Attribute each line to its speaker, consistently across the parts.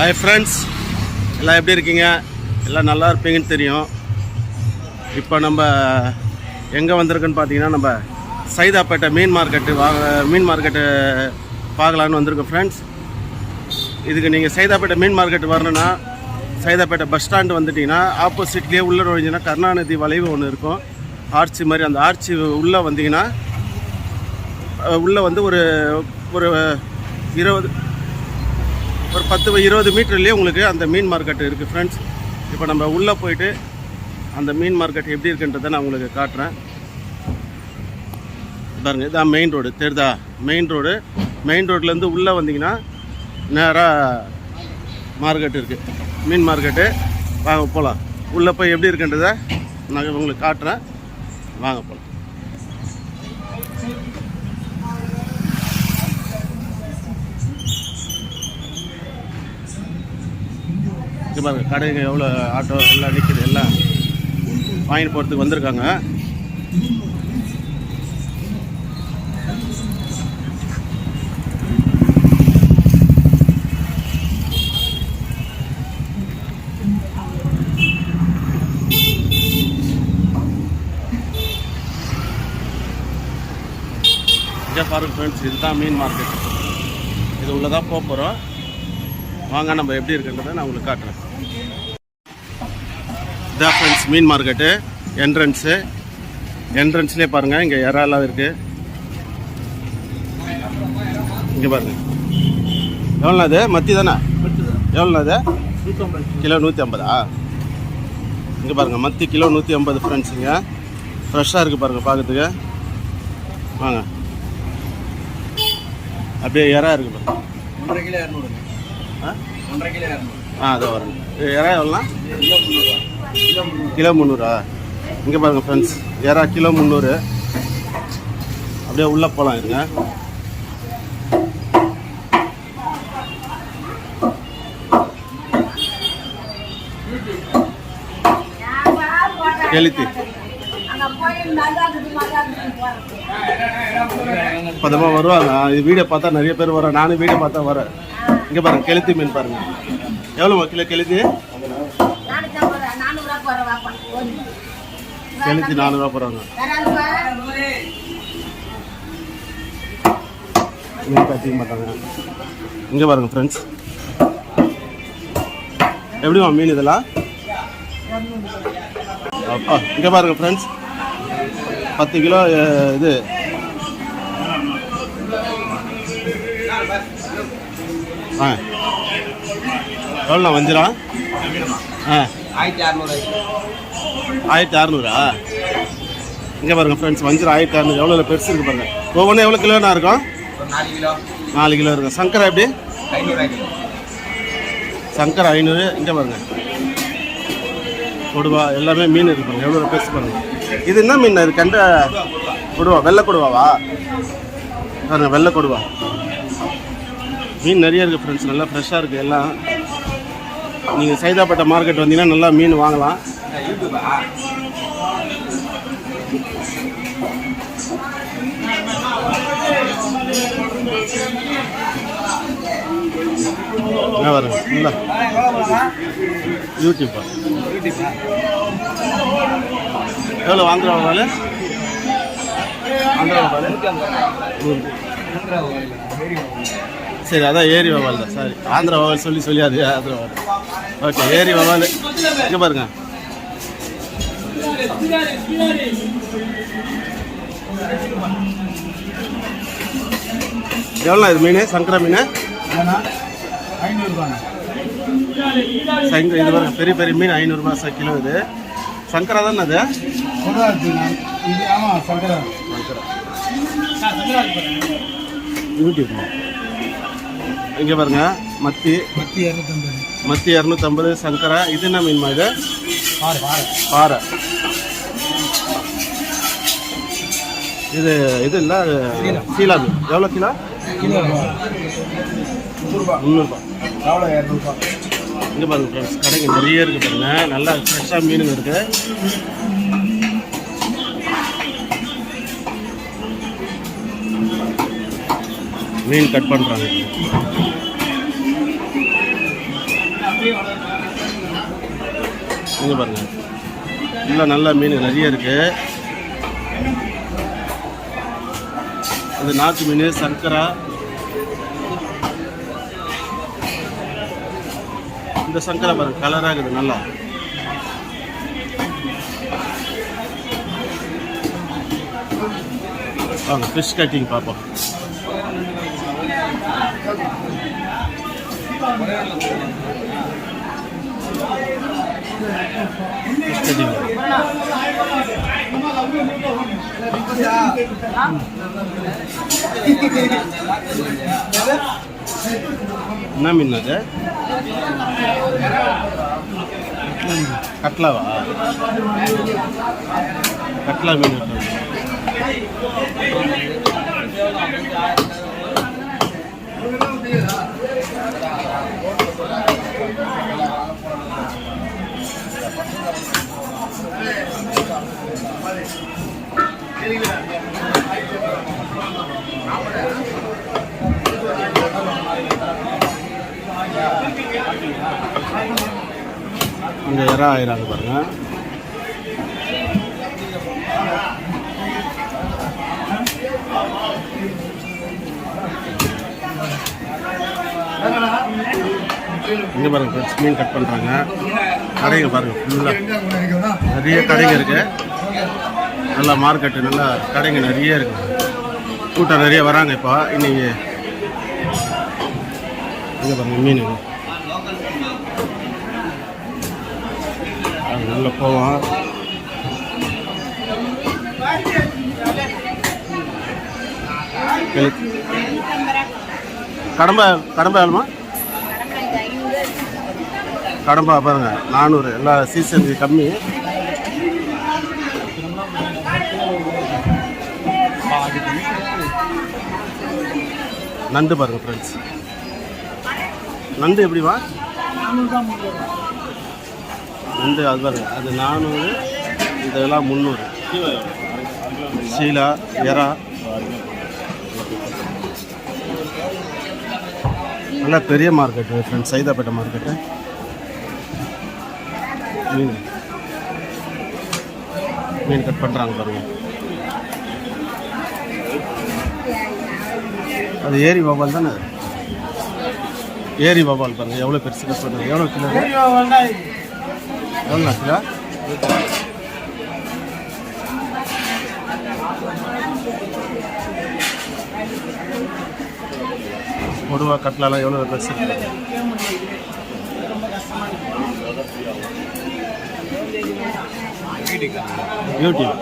Speaker 1: Hi friends எல்லாம் எப்படி இருக்கீங்க? எல்லாம் நல்லா இருப்பீங்கன்னு தெரியும். இப்போ நம்ம எங்கே வந்திருக்குன்னு பார்த்தீங்கன்னா நம்ம சைதாப்பேட்டை மீன் மார்க்கெட்டு வாங்க மீன் மார்க்கெட்டு பார்க்கலான்னு வந்திருக்கோம் ஃப்ரெண்ட்ஸ் இதுக்கு நீங்கள் சைதாப்பேட்டை மீன் மார்க்கெட் வரணுன்னா சைதாப்பேட்டை பஸ் ஸ்டாண்டு வந்துட்டிங்கன்னா ஆப்போசிட்லேயே உள்ளே நுழைஞ்சிங்கன்னா கருணாநிதி வளைவு ஒன்று இருக்கும். ஆர்ச்சி மாதிரி அந்த ஆர்ச்சி உள்ளே வந்தீங்கன்னா உள்ளே வந்து ஒரு ஒரு இருபது ஒரு பத்து இருபது மீட்டர்லேயே உங்களுக்கு அந்த மீன் மார்க்கெட் இருக்குது ஃப்ரெண்ட்ஸ் இப்போ நம்ம உள்ளே போயிட்டு அந்த மீன் மார்க்கெட் எப்படி இருக்குன்றதை நான் உங்களுக்கு காட்டுறேன். பாருங்க இதான் மெயின் ரோடு தெரிதா மெயின் ரோடு மெயின் ரோட்லேருந்து உள்ளே வந்தீங்கன்னா நேராக மார்க்கெட் இருக்குது மீன் மார்க்கெட்டு வாங்க போகலாம் உள்ளே போய் எப்படி இருக்குன்றதை நான் உங்களுக்கு காட்டுறேன். வாங்க போகலாம் இங்கே பாருங்க. கடைங்க எவ்வளோ ஆட்டோ எல்லாம் நிற்கிது எல்லாம். வாங்கிட்டு போகிறதுக்கு வந்திருக்காங்க. இங்கே பாருங்க ஃப்ரெண்ட்ஸ் இதுதான் மீன் மார்க்கெட் இது உள்ளே தான் போக போகிறோம் வாங்க நம்ம எப்படி இருக்குன்றதை நான் உங்களுக்கு காட்டுறேன். இதான் ஃப்ரெண்ட்ஸ் மீன் மார்க்கெட்டு என்ட்ரன்ஸு என்ட்ரன்ஸ்லேயே பாருங்கள் இங்கே இறாலாம் இருக்குது இங்கே பாருங்க. எவ்வளோ அது மத்தி தானே? எவ்வளோ அது கிலோ நூற்றி ஐம்பதா? இங்கே பாருங்கள் மத்தி கிலோ நூற்றி ஐம்பது ஃப்ரெண்ட்ஸுங்க ஃப்ரெஷ்ஷாக இருக்குது பாருங்கள் பார்க்கறதுக்கு. வாங்க. அப்படியே இறா இருக்குது பாருங்கள்
Speaker 2: ஒன்றரை கிலோ இரநூறுங்க
Speaker 1: ஆ
Speaker 2: அதோ கிலோ
Speaker 1: வரேன் இறா எவ்வளோண்ணா?
Speaker 2: கிலோ முந்நூறுவா கிலோ
Speaker 1: கிலோ முந்நூறா. இங்கே பாருங்கள் ஃப்ரெண்ட்ஸ் இறா கிலோ முந்நூறு. அப்படியே உள்ளே போகலாம் இருங்க. கெளுத்தி பதமாக வருவாங்க. இது வீடியோ பார்த்தா நிறைய பேர் வரேன் நானும் வீடியோ பார்த்தா வரேன். இங்கே பாருங்க கெளுத்தி மீன் பாருங்க. எவ்வளோ கிலோ கெளுத்தி? கெளுத்தி நானூறுரூவா போகிறாங்க மீன் கட்டிக்க மாட்டாங்க இங்கே பாருங்க ஃப்ரெண்ட்ஸ் எப்படிமா மீன் இதெல்லாம்? அப்பா இங்கே பாருங்க ஃப்ரெண்ட்ஸ் பத்து கிலோ இது ஆ. எவ்வளோண்ணா வஞ்சிரம்? ஆ.
Speaker 2: ஆயிரத்தி அறநூறு.
Speaker 1: ஆயிரத்தி அறநூறா? இங்கே பாருங்க ஃப்ரெண்ட்ஸ் வஞ்சிரம் ஆயிரத்தி அறநூறு. எவ்வளோ பெருசு இருக்கு பாருங்க. ஒவ்வொன்றும் எவ்வளோ கிலோண்ணா இருக்கும்?
Speaker 2: நாலு கிலோ.
Speaker 1: நாலு கிலோ இருக்கும். சங்கரா எப்படி?
Speaker 2: ஐநூறு கிலோ
Speaker 1: சங்கரா ஐநூறு. இங்கே பாருங்க. கொடுவா எல்லாமே மீன் இருக்கு பாருங்க. எவ்வளோ பெருசு பாருங்க. இது என்ன மீன்? இது கண்ட கொடுவா. வெள்ளை கொடுவாவா? பாருங்க வெள்ளை கொடுவா. மீன் நிறைய இருக்குது ஃப்ரெண்ட்ஸ் நல்லா ஃப்ரெஷ்ஷாக இருக்குது எல்லாம். நீங்கள் சைதாப்பேட்டை மார்க்கெட் வந்தீங்கன்னா நல்லா மீன் வாங்கலாம்.
Speaker 2: இந்த
Speaker 1: இல்லை யூடியூப்பா எவ்வளோ ஆந்திரா வாழை ஆந்திரா சரி அதான் ஏரி வவால் தான். சாரி ஆந்திரா வவால் சொல்லி சொல்லி அது ஆந்திரா வவால். ஓகே ஏரி வவால். இங்கே பாருங்க. எவ்வளோ இது மீன்? சங்கரா மீன்? சங்க இது பாருங்க பெரிய பெரிய மீன் ஐநூறுரூபா சார் கிலோ இது. சங்கரா தானே அது?
Speaker 2: ஆமாம் சொல்கிறேன்
Speaker 1: யூடியூப் இங்கே பாருங்க மத்தி.
Speaker 2: பத்து இரநூத்தம்பது
Speaker 1: மத்தி இரநூத்தம்பது சங்கரா. இது என்ன மீன்மா இது? பாறை இது இது இல்லை சீலா. மீன். எவ்வளோ கிலோ? முந்நூறுபா.
Speaker 2: எவ்வளோ? இரநூறுபா.
Speaker 1: இங்கே பாருங்க ஃப்ரெண்ட்ஸ் கடைங்க நிறைய இருக்குது பாருங்க. நல்லா ஃப்ரெஷ்ஷாக மீனுங்க இருக்குது மீன் கட் பண்ணுறாங்க இங்கே பாருங்கள் இல்லை நல்ல மீன் நிறைய இருக்குது அது நாட்டு மீன் சர்க்கரா. இந்த சர்க்கரை பாருங்க கலராக இருக்குது நல்லா. வாங்க ஃபிஷ் கட்டிங் பார்ப்போம். ஃபிஷ் கட்டிங் என்ன மீன் அது கட்லாவா கட்லா இங்கே இறா ஆயிராங்க பாருங்க. இங்கே பாருங்க ஃப்ரெண்ட்ஸ் மீன் கட் பண்ணுறாங்க கடைங்க பாருங்க ஃபுல்லாக நிறைய கடைங்க இருக்கு. நல்லா மார்க்கெட்டு நல்லா கடைங்க நிறைய இருக்கு. கூட்டம் நிறைய வராங்க இப்போ. இன்னைக்கு இங்கே பாருங்க மீன். நல்ல போவோம். கடம்ப கடம்பா கடம்பா கடம்பா பாருங்க நானூறு. எல்லா சீசன் கம்மி. நண்டு பாருங்க ஃப்ரெண்ட்ஸ் நண்டு எப்படிவா ரெண்டு அது பாருங்க. அது நானூறு இதெல்லாம் முந்நூறு. சீலா எறா. நல்லா பெரிய மார்க்கெட்டு ஃப்ரெண்ட்ஸ் சைதாப்பேட்டை மார்க்கெட்டு. மீன். மீன் கட் பண்ணுறாங்க பாருங்கள் அது ஏரி வவால் தானே? ஏரி வவால் பாருங்கள் எவ்வளோ பெருசு கட் பண்ணுறது எவ்வளோ கிலோ? எவ்வளோ கிலோ கொடுவா கட்லாலாம் எவ்வளோ ட்ரெஸ் இருக்கு? யூடியூப்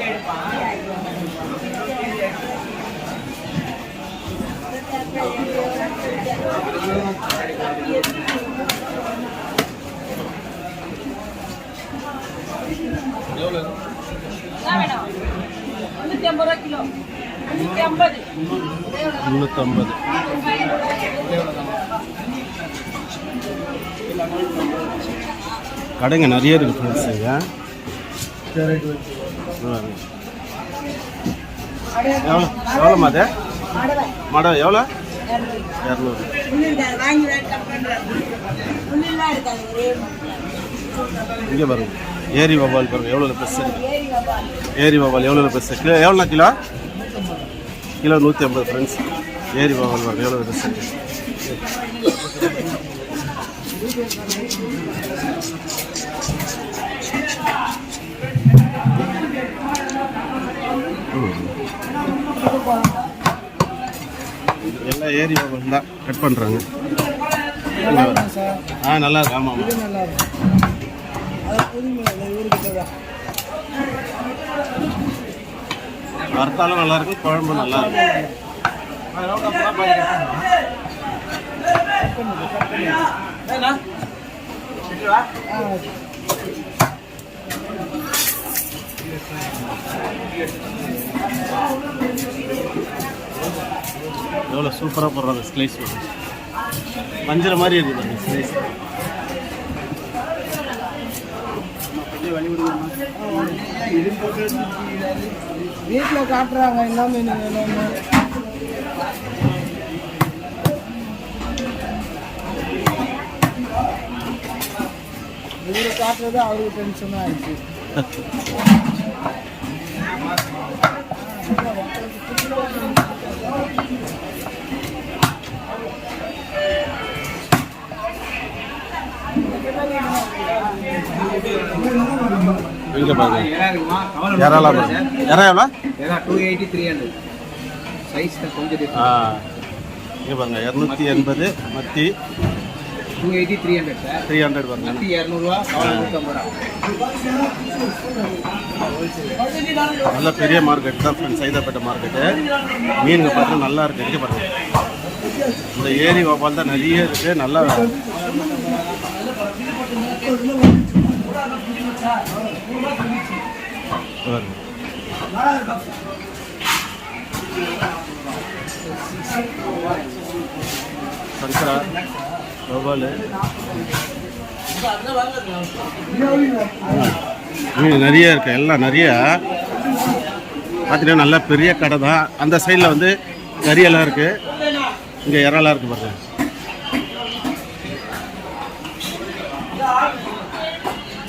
Speaker 3: ஐம்பது
Speaker 1: முந்நூற்றம்பது கடைங்க நிறைய இருக்கு ஃப்ரெண்ட்ஸ் இங்க. எவ்வளோ எவ்வளோம்மா அது மடை எவ்வளோ இரநூறு.
Speaker 3: இருக்காது
Speaker 1: இங்கே பாருங்க. ஏரி வவால் பாருங்க எவ்வளோ பெருசு.
Speaker 3: ஏரி
Speaker 1: வவால் எவ்வளோ பெருசு? கிலோ எவ்வளோ கிலோ? கிலோ நூற்றி ஐம்பது ஃப்ரெண்ட்ஸ் ஏரி வவால் பாருங்க எவ்வளோ பெருசு. எல்லாம் ஏரி வவால் தான். கட் பண்ணுறாங்க ஆ நல்லா இருக்கு. ஆமாம் ஆமாம் வறுத்தாலும் நல்லா இருக்கும் குழம்பு நல்லா இருக்கும் எவ்வளோ சூப்பராக போடுறாங்க ஸ்லைஸ் பஞ்சர மாதிரி இருக்குது அந்த ஸ்லைஸ்
Speaker 2: வீட்டில் காட்டுறாங்க என்ன மீன் வேணும்னு. இவரு காட்டுறது அவருக்கு டென்ஷனாக ஆயிடுச்சு.
Speaker 1: இங்கே பாருங்க.
Speaker 4: பண்ணாத.
Speaker 1: பாருங்க. இறா எவ்வளோ
Speaker 4: எறா two eighty three hundred size கொஞ்சம்
Speaker 1: ஆ. இங்கே பாருங்க இரநூத்தி எண்பது மத்தி
Speaker 4: two eighty three hundred sir
Speaker 1: three hundred பாருங்க.
Speaker 4: நூற்றி இரநூறுவா நூற்றம்பது ரூபா
Speaker 1: நல்ல பெரிய மார்க்கெட் தான் ஃப்ரெண்ட்ஸ் சைதாப்பேட்டை மார்க்கெட்டு மீனுங்க பார்த்தா நல்லா இருக்கு. இங்கே பாருங்க. இந்த ஏரி வவ்வால் தான் நிறைய இருக்கு. நல்லா பாருங்க. சங்கரா வவ்வால் மீன் நிறைய இருக்கு எல்லாம் நிறைய. பார்த்தீங்கன்னா நல்லா பெரிய கடை தான். அந்த சைடில் வந்து கறியெல்லாம் இருக்குது இங்கே இறாலாம் இருக்குது பாருங்க.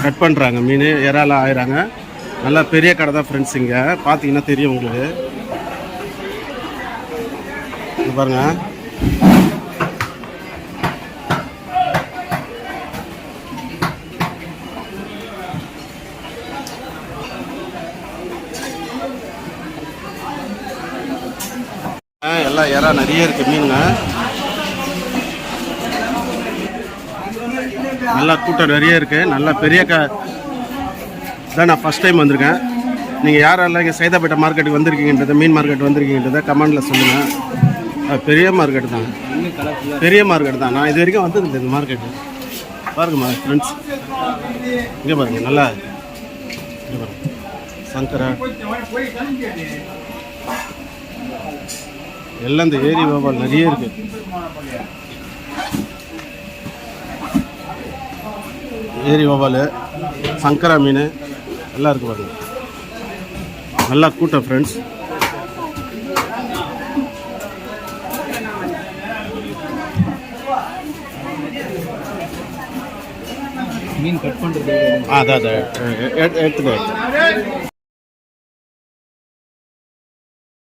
Speaker 1: கட் பண்ணுறாங்க மீன் இறாலாம் ஆயிறாங்க. நல்லா பெரிய கடை தான் ஃப்ரெண்ட்ஸ் இங்கே. பார்த்தீங்கன்னா தெரியும் உங்களுக்கு. பாருங்க. ஆ, எல்லாம் இறா நிறைய இருக்கு மீனுங்க. நல்லா கூட்டம் நிறைய இருக்கு. நல்லா பெரிய க நான் ஃபஸ்ட் டைம் வந்திருக்கேன். நீங்கள் யாரெல்லாம் இங்கே சைதாப்பேட்டை மார்க்கெட்டுக்கு வந்திருக்கீங்கன்றத மீன் மார்க்கெட் வந்திருக்கீங்கன்றத கமெண்டில் சொல்லுங்கள் பெரிய மார்க்கெட் தான். பெரிய மார்க்கெட் தான். நான் இது வரைக்கும் வந்தது இந்த மார்க்கெட்டு பாருங்கம்மா ஃப்ரெண்ட்ஸ் இங்கே பாருங்க நல்லா இங்கே பாருங்க. சங்கரா. எல்லாம் இந்த ஏரி வியாபாரம் நிறைய இருக்குது ஏரி வவால் சங்கரா மீன் எல்லாம் இருக்கு பாருங்க. நல்லா கூட்டம் ஃப்ரெண்ட்ஸ்
Speaker 4: மீன் கட் பண்ணுறது
Speaker 1: அதான் அதான் எடுத்துட்டு